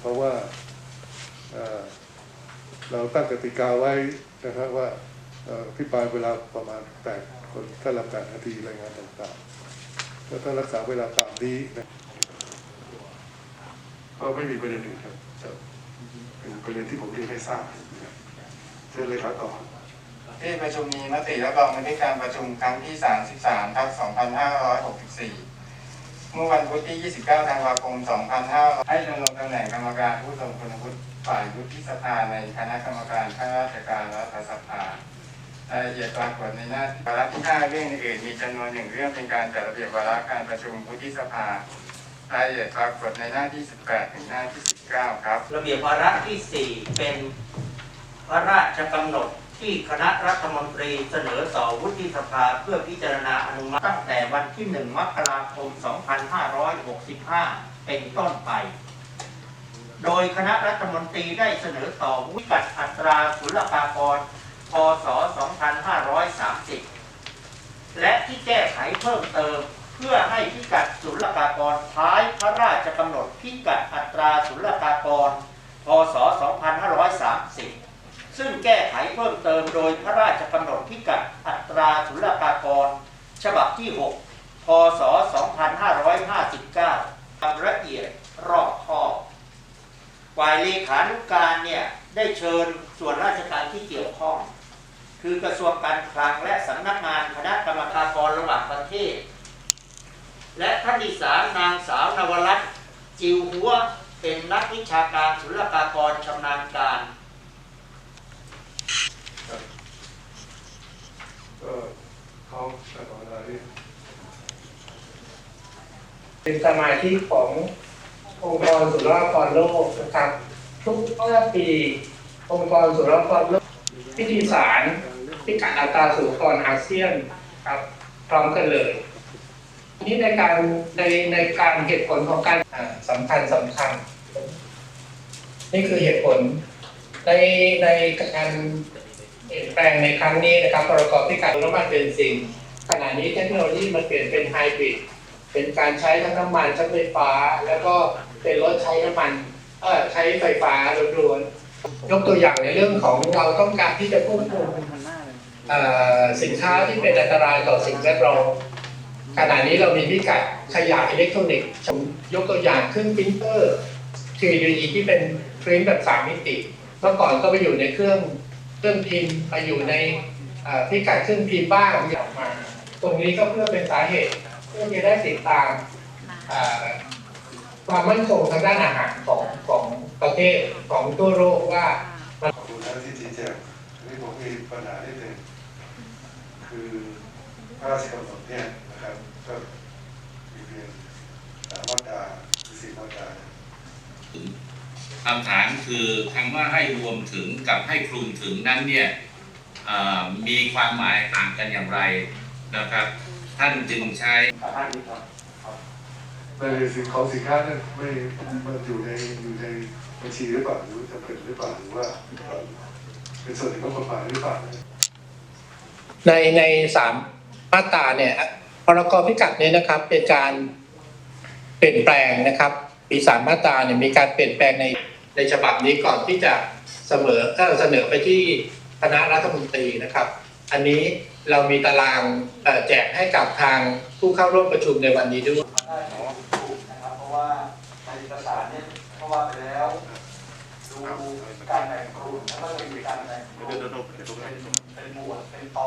เพราะว่าเเราตั้งกติกาไว้นะครับว่าพิปรายเวลาประมาณแปดคนถ้าละแปดนาทีรายงานต่างๆแล้วถ้ารักษาเวลาตามนี้นะก็ไม่มีประเด็นอื่นครับเป็นประเด็นที่ผมเรียนให้ทราบนะเชิญเลยครับต่อที่ประชุมมีมติรับรองบันทึกการประชุมครั้งที่ 33ทับ2564 เมื่อวันพุธที่ 29 ธันวาคม 2500 ให้ดำรงตำแหน่งกรรมการผู้ทรงคุณวุฒิ ฝ่ายวุฒิสภาในคณะกรรมการข้าราชการรัฐสภารายละเอียดปรากฏในหน้าวาระที่5เรื่องอื่นมีจำนวนหนึ่งเรื่องเป็นการจัดระเบียบวาระการประชุมวุฒิสภารายละเอียดปรากฏในหน้าที่ 18 ถึงหน้าที่ 19 ครับ ระเบียบวาระที่ 4 เป็นพระราชกำหนดที่คณะรัฐมนตรีเสนอต่อวุฒิสภาเพื่อพิจารณาอนุมัติตั้งแต่วันที่ 1 มกราคม 2565 เป็นต้นไป โดยคณะรัฐมนตรีได้เสนอต่อวิกัดอัตราศุลกากร พศ 2530 และที่แก้ไขเพิ่มเติม เพื่อให้พิกัดศุลกากรท้ายพระราชกำหนดพิกัดอัตราศุลกากร พศ 2530 ซึ่งแก้ไขเพิ่มเติมโดยพระราชกำหนดพิกัดอัตราศุลกากร ฉบับที่ 6 พศ 2559ตามละเอียด ฝ่ายเลขานุการเนี่ยได้เชิญส่วนราชการที่เกี่ยวข้อง คือกระทรวงการคลังและสำนักงานคณะกรรมการกรระหว่างประเทศ และท่านที่สามนางสาวนวรัตน์จิวหัวเป็นนักวิชาการศุลกากรชำนาญการก็เขาอนเวลาที่เป็นสมาชิกของ องค์กรสุรากรโลกนะครับทุกห้าปี องค์กรสุรากรโลกพิธีสารพิกัดอัตราสุรกรอาเซียนครับพร้อมกันเลยนี่ในการในในการเหตุผลของการสำคัญสำคัญ นี่คือเหตุผลในในการเปลี่ยนแปลงในครั้งนี้นะครับพระกอบพิกัดน้ำมันเบนซินขณะนี้เทคโนโลยีมันเปลี่ยนเป็นไฮบริดเป็นการใช้ทั้งน้ำมันทั้งไฟฟ้า แล้วก็ เป็นรถใช้น้ำมันเออใช้ไฟฟ้าล้วนๆยกตัวอย่างในเรื่องของเราต้องการที่จะควบคุมเอ่อสินค้าที่เป็นอันตรายต่อสิ่งแวดล้อมขณะนี้เรามีพิกัดขยะอิเล็กทรอนิกส์ยกตัวอย่างเครื่องปรินเตอร์ 3D ที่เป็นปริ้นแบบสามมิติเมื่อก่อนก็ไปอยู่ในเครื่องเครื่องพิมพ์ไปอยู่ในพิกัดเครื่องพิมพ์บ้างมีออกมา ตรงนี้ก็เพื่อเป็นสาเหตุเพื่อจะได้ติดตาม ความมั่นคงทางด้านอาหารของของประเทศของทั่วโลกว่าขอบคุณท่านที่ชี้แจงอันนี้ผมมีปัญหาที่หนึ่งคือพระราชกำหนดเนี่ยนะครับก็มีเพียงสามมาตราหรือสี่มาตราคำถามคือคำว่าให้รวมถึงกับให้คลุมถึงนั้นเนี่ยเอ่อมีความหมายต่างกันอย่างไรนะครับ ท่านจึงใช้ ในสินของสินค้านั้นไม่มันอยู่ในอยู่ในบัญชีหรือเปล่าหรือจำเป็นหรือเปล่าหรือว่า เป็นส่วนหนึ่งของกฎหมายหรือเปล่าในในสามมาตราเนี่ยพรกพิกัดนี่ยนะครับ เป็นการเปลี่ยนแปลงนะครับ ปีสามมาตราเนี่ยมีการเปลี่ยนแปลงในในฉบับนี้ก่อนที่จะเสมอเสนอไปที่คณะรัฐมนตรีนะครับ อันนี้เรามีตารางแจกให้กับทางผู้เข้าร่วมประชุมในวันนี้ด้วย ได้ของถูกนะครับ เพราะว่าใน เนี่ยเพราะว่าไปแล้ว ดูการแบ่งกลุ่มแล้วก็จะมีการแบ่งกลุ่มเป็นหมวดเป็นตอน